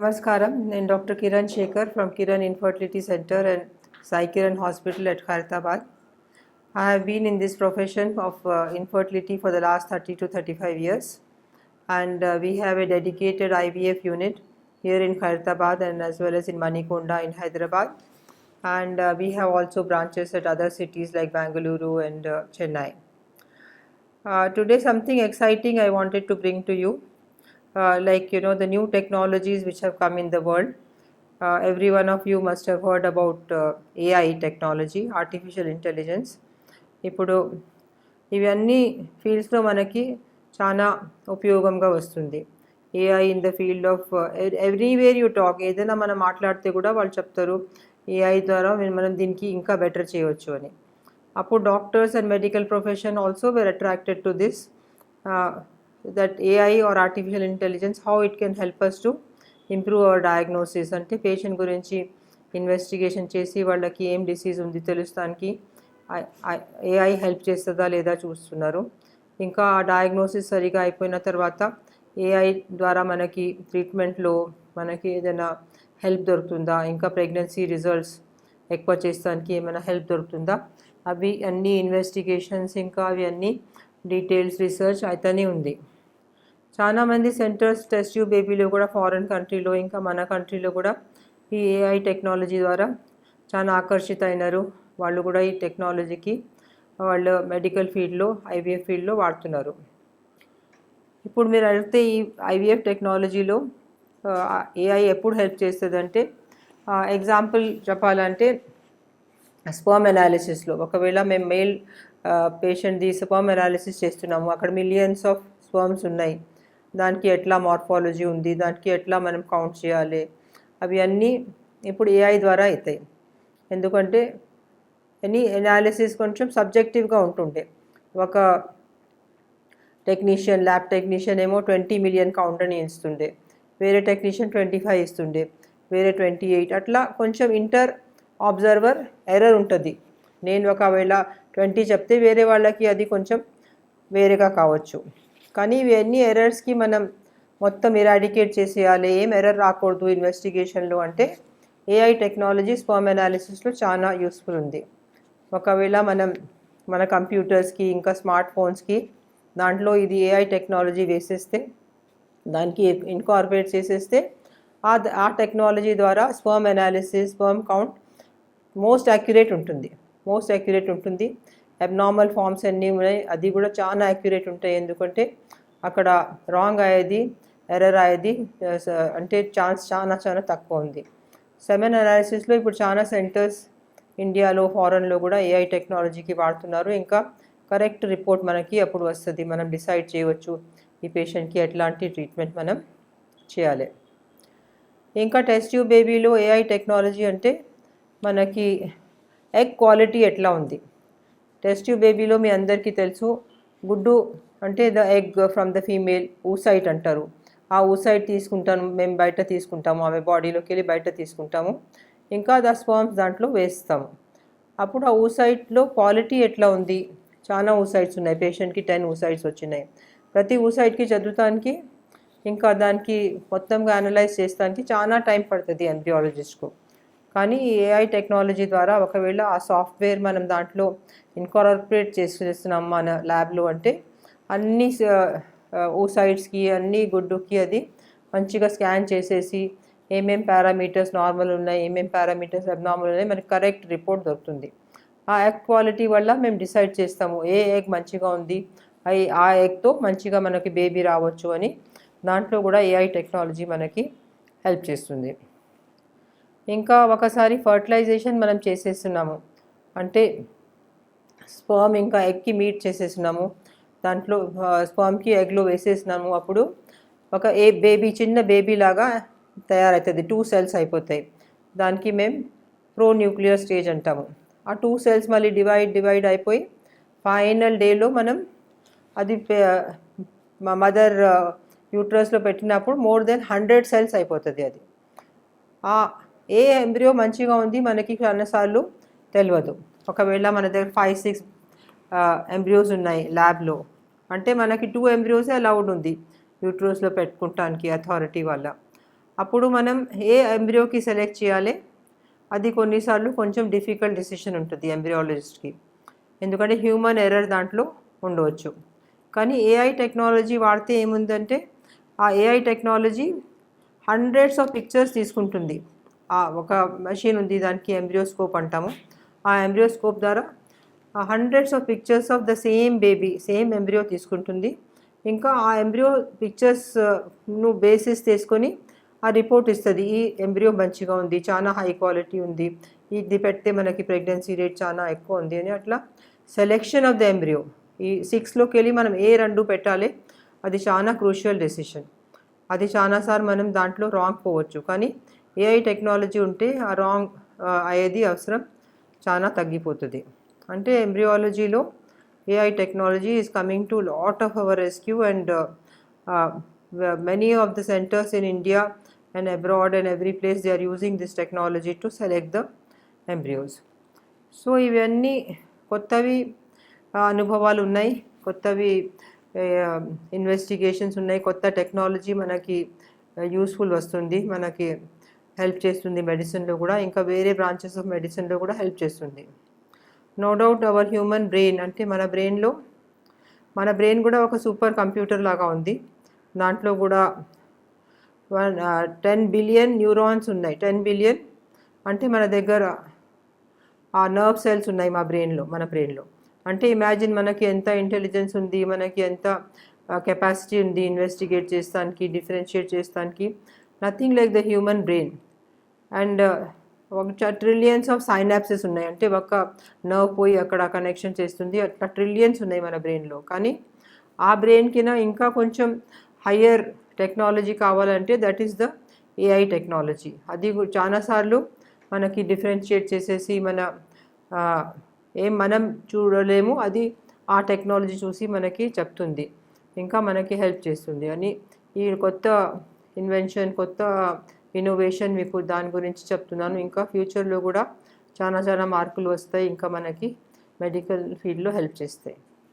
Namaskaram, I'm Dr. Kiran Shekhar from Kiran Infertility Center and Sai Kiran Hospital at Khartabad. I have been in this profession of uh, infertility for the last 30 to 35 years and uh, we have a dedicated IVF unit here in Khartabad and as well as in Manikonda in Hyderabad and uh, we have also branches at other cities like Bangalore and uh, Chennai. Uh, today something exciting I wanted to bring to you uh, like you know the new technologies which have come in the world uh, every one of you must have heard about uh, AI technology artificial intelligence ఇప్పుడు ఇవన్నీ ఫీల్డ్స్లో మనకి చాలా ఉపయోగంగా వస్తుంది AI in the field of everywhere you talk ఏదైనా మనం మాట్లాడితే కూడా వాళ్ళు చెప్తారు ఏఐ ద్వారా మనం దీనికి ఇంకా బెటర్ చేయవచ్చు అని అప్పుడు doctors and medical profession also were attracted to this that AI or artificial intelligence how it can help us to improve our diagnosis అంటే పేషెంట్ గురించి ఇన్వెస్టిగేషన్ చేసి వాళ్ళకి ఏం డిసీజ్ ఉంది తెలుస్తానికి ఏఐ హెల్ప్ చేస్తుందా లేదా చూస్తున్నారు. ఇంకా ఆ డయాగ్నోసిస్ సరిగా అయిపోయిన తర్వాత ఏఐ ద్వారా మనకి ట్రీట్మెంట్లో మనకి ఏదైనా హెల్ప్ దొరుకుతుందా? ఇంకా ప్రెగ్నెన్సీ రిజల్ట్స్ ఎక్కువ చేస్తానికి ఏమైనా హెల్ప్ దొరుకుతుందా? అవి అన్ని ఇన్వెస్టిగేషన్స్ ఇంకా అవి అన్నీ డీటెయిల్స్ రీసెర్చ్ అయితేనే ఉంది. చాలామంది సెంటర్స్ టెస్ట్ ట్యూబ్ బేబీలో కూడా ఫారిన్ కంట్రీలో ఇంకా మన కంట్రీలో కూడా ఈ ఏఐ టెక్నాలజీ ద్వారా చాలా ఆకర్షిత అయినారు వాళ్ళు కూడా ఈ టెక్నాలజీకి వాళ్ళు మెడికల్ ఫీల్డ్లో ఐవీఎఫ్ ఫీల్డ్లో వాడుతున్నారు. ఇప్పుడు మీరు అడిగితే ఈ ఐవీఎఫ్ టెక్నాలజీలో ఏఐ ఎప్పుడు హెల్ప్ చేస్తుందంటే ఎగ్జాంపుల్ చెప్పాలంటే స్పర్మ్ అనాలిసిస్లో ఒకవేళ మేము మెయిల్ పేషెంట్ది స్పర్మ్ అనాలిసిస్ చేస్తున్నాము అక్కడ మిలియన్స్ ఆఫ్ స్పర్మ్స్ ఉన్నాయి. దానికి ఎట్లా మార్ఫాలజీ ఉంది దానికి ఎట్లా మనం కౌంట్ చేయాలి? అవి అన్నీ ఇప్పుడు ఏఐ ద్వారా అవుతాయి ఎందుకంటే ఎనీ ఎనాలిసిస్ కొంచెం సబ్జెక్టివ్గా ఉంటుండే. ఒక టెక్నీషియన్ ల్యాబ్ టెక్నీషియన్ ఏమో ట్వంటీ మిలియన్ కౌంట్ అని ఇస్తుండే. వేరే టెక్నీషియన్ ట్వంటీ ఫైవ్ ఇస్తుండే. వేరే ట్వంటీ ఎయిట్ అట్లా కొంచెం ఇంటర్ ఆబ్జర్వర్ ఎర్రర్ ఉంటుంది. నేను ఒకవేళ ట్వంటీ చెప్తే వేరే వాళ్ళకి అది కొంచెం వేరేగా కావచ్చు. కానీ ఇవన్నీ ఎర్రర్స్కి మనం మొత్తం ఇరాడికేట్ చేసేయాలి ఏం ఎర్రర్ రాకూడదు ఇన్వెస్టిగేషన్లో అంటే ఏఐ టెక్నాలజీ స్పర్మ్ అనాలిసిస్లో చాలా యూస్ఫుల్ ఉంది. ఒకవేళ మనం మన కంప్యూటర్స్కి ఇంకా స్మార్ట్ ఫోన్స్కి దాంట్లో ఇది ఏఐ టెక్నాలజీ వేసేస్తే దానికి ఇన్కార్పొరేట్ చేసేస్తే ఆ ఆ టెక్నాలజీ ద్వారా sperm analysis sperm count most accurate ఉంటుంది. మోస్ట్ యాక్యురేట్ ఉంటుంది. అబ్నార్మల్ ఫామ్స్ అన్నీ ఉన్నాయి. అది కూడా చాలా యాక్యురేట్ ఉంటాయి. ఎందుకంటే అక్కడ రాంగ్ అయ్యేది ఎర్రర్ అయ్యేది అంటే ఛాన్స్ చాలా చాలా తక్కువ ఉంది. సెమెన్ అనాలిసిస్లో ఇప్పుడు చాలా సెంటర్స్ ఇండియాలో ఫారెన్లో కూడా ఏఐ టెక్నాలజీకి వాడుతున్నారు. ఇంకా కరెక్ట్ రిపోర్ట్ మనకి అప్పుడు వస్తుంది. మనం డిసైడ్ చేయవచ్చు ఈ పేషెంట్కి ఎట్లాంటి ట్రీట్మెంట్ మనం చేయాలి. ఇంకా టెస్ట్ ట్యూబ్ బేబీలో ఏఐ టెక్నాలజీ అంటే మనకి ఎగ్ క్వాలిటీ ఎట్లా ఉంది? టెస్ట్ ట్యూబ్ బేబీలో మీ అందరికీ తెలుసు గుడ్డు అంటే the egg from the female oocyte అంటారు. ఆ ఊసైట్ తీసుకుంటాను మేము బయట తీసుకుంటాము ఆమె బాడీలోకి వెళ్ళి బయట తీసుకుంటాము. ఇంకా ద స్పర్మ్స్ దాంట్లో వేస్తాము. అప్పుడు ఆ ఊసైట్లో క్వాలిటీ ఎట్లా ఉంది? చాలా ఊసైట్స్ ఉన్నాయి పేషెంట్కి టెన్ ఊసైట్స్ వచ్చినాయి. ప్రతి ఊసైట్కి చదువుతానికి ఇంకా దానికి మొత్తంగా అనలైజ్ చేస్తానికి చాలా టైం పడుతుంది ఎంబ్రియాలజిస్ట్కు కానీ ఏఐ టెక్నాలజీ ద్వారా ఒకవేళ ఆ సాఫ్ట్వేర్ మనం దాంట్లో ఇన్కార్పొరేట్ చేస్తున్నాం మన ల్యాబ్లో అంటే అన్ని ఊసైడ్స్కి అన్ని గుడ్డుకి అది మంచిగా స్కాన్ చేసేసి ఏమేం పారామీటర్స్ నార్మల్ ఉన్నాయి ఏమేం పారామీటర్స్ అబ్నార్మల్ ఉన్నాయి మనకి కరెక్ట్ రిపోర్ట్ దొరుకుతుంది. ఆ ఎగ్ క్వాలిటీ వల్ల మేము డిసైడ్ చేస్తాము ఏ ఎగ్ మంచిగా ఉంది అవి ఆ ఎగ్తో మంచిగా మనకి బేబీ రావచ్చు అని. దాంట్లో కూడా ఏఐ టెక్నాలజీ మనకి హెల్ప్ చేస్తుంది. ఇంకా ఒకసారి ఫర్టిలైజేషన్ మనం చేసేస్తున్నాము. అంటే స్పామ్ ఇంకా ఎగ్కి మీట్ చేసేస్తున్నాము. దాంట్లో స్పామ్కి ఎగ్లో వేసేసినాము అప్పుడు ఒక ఏ బేబీ చిన్న బేబీ లాగా తయారవుతుంది. టూ సెల్స్ అయిపోతాయి. దానికి మేము ప్రో న్యూక్లియర్ స్టేజ్ అంటాము. ఆ టూ సెల్స్ మళ్ళీ డివైడ్ డివైడ్ అయిపోయి ఫైనల్ డేలో మనం అది మా మదర్ యూట్రస్లో పెట్టినప్పుడు మోర్ దెన్ హండ్రెడ్ సెల్స్ అయిపోతుంది అది. ఏ ఎంబ్రియో మంచిగా ఉంది మనకి అన్నసార్లు తెలియదు ఒకవేళ మన దగ్గర ఫైవ్ సిక్స్ ఎంబ్రియోస్ ఉన్నాయి ల్యాబ్లో అంటే మనకి టూ ఎంబ్రియోసే అలౌడ్ ఉంది యూట్రోస్లో పెట్టుకుంటానికి అథారిటీ వల్ల. అప్పుడు మనం ఏ ఎంబ్రియోకి సెలెక్ట్ చేయాలి? అది కొన్నిసార్లు కొంచెం డిఫికల్ట్ డెసిషన్ ఉంటుంది ఎంబ్రియాలజిస్ట్కి ఎందుకంటే హ్యూమన్ ఎర్రర్ దాంట్లో ఉండవచ్చు. కానీ ఏఐ టెక్నాలజీ వాడితే ఏముందంటే ఆ AI technology hundreds of pictures తీసుకుంటుంది. ఒక మెషిన్ ఉంది దానికి ఎంబ్రియోస్కోప్ అంటాము. ఆ ఎంబ్రియోస్కోప్ ద్వారా hundreds of pictures of the same baby same embryo తీసుకుంటుంది. ఇంకా ఆ ఎంబ్రియో పిక్చర్స్ను బేసిస్ తీసుకొని ఆ రిపోర్ట్ ఇస్తుంది. ఈ ఎంబ్రియో మంచిగా ఉంది చాలా హై క్వాలిటీ ఉంది. ఇది పెడితే మనకి ప్రెగ్నెన్సీ రేట్ చాలా ఎక్కువ ఉంది అని అట్లా సెలెక్షన్ ఆఫ్ ద ఎంబ్రియో ఈ సిక్స్లోకి వెళ్ళి మనం ఏ రెండు పెట్టాలి అది చాలా క్రూషియల్ డెసిషన్ అది చాలాసార్లు మనం దాంట్లో రాంగ్ పోవచ్చు. కానీ ఏఐ టెక్నాలజీ ఉంటే ఆ రాంగ్ అయ్యేది అవసరం. చాలా తగ్గిపోతుంది. అంటే ఎంబ్రియాలజీలో AI technology is coming to lot of our rescue and many of the centres in India and abroad and every place they are using this technology to select the embryos so ఇవన్నీ కొత్తవి అనుభవాలు ఉన్నాయి. కొత్తవి investigations ఉన్నాయి. కొత్త technology మనకి useful వస్తుంది. మనకి హెల్ప్ చేస్తుంది మెడిసిన్లో కూడా. ఇంకా వేరే బ్రాంచెస్ ఆఫ్ మెడిసిన్లో కూడా హెల్ప్ చేస్తుంది. No doubt our human brain. అంటే మన బ్రెయిన్లో మన బ్రెయిన్ కూడా ఒక సూపర్ కంప్యూటర్ లాగా ఉంది. దాంట్లో కూడా వన్ టెన్ బిలియన్ న్యూరాన్స్ ఉన్నాయి. టెన్ బిలియన్ అంటే మన దగ్గర ఆ నర్వ్ సెల్స్ ఉన్నాయి మా బ్రెయిన్లో మన బ్రెయిన్లో. అంటే ఇమాజిన్ మనకి ఎంత ఇంటెలిజెన్స్ ఉంది మనకి ఎంత కెపాసిటీ ఉంది ఇన్వెస్టిగేట్ చేస్తానికి డిఫరెన్షియేట్ చేస్తానికి. Nothing like the human brain. And ఒక ట్రిలియన్స్ ఆఫ్ సైనాప్సెస్ ఉన్నాయి. అంటే ఒక నర్వ్ పోయి అక్కడ కనెక్షన్ చేస్తుంది. అట్లా ట్రిలియన్స్ ఉన్నాయి మన బ్రెయిన్లో కానీ ఆ బ్రెయిన్కినా ఇంకా కొంచెం హయ్యర్ టెక్నాలజీ కావాలంటే that is the AI technology అది చాలాసార్లు మనకి డిఫరెన్షియేట్ చేసేసి మన ఏం మనం చూడలేము. అది ఆ టెక్నాలజీ చూసి మనకి చెప్తుంది. ఇంకా మనకి హెల్ప్ చేస్తుంది. అని ఈ కొత్త ఇన్వెన్షన్ కొత్త ఇన్నోవేషన్ మీకు దాని గురించి చెప్తున్నాను. ఇంకా ఫ్యూచర్లో కూడా చాలా చాలా మార్పులు వస్తాయి. ఇంకా మనకి మెడికల్ ఫీల్డ్లో హెల్ప్ చేస్తాయి.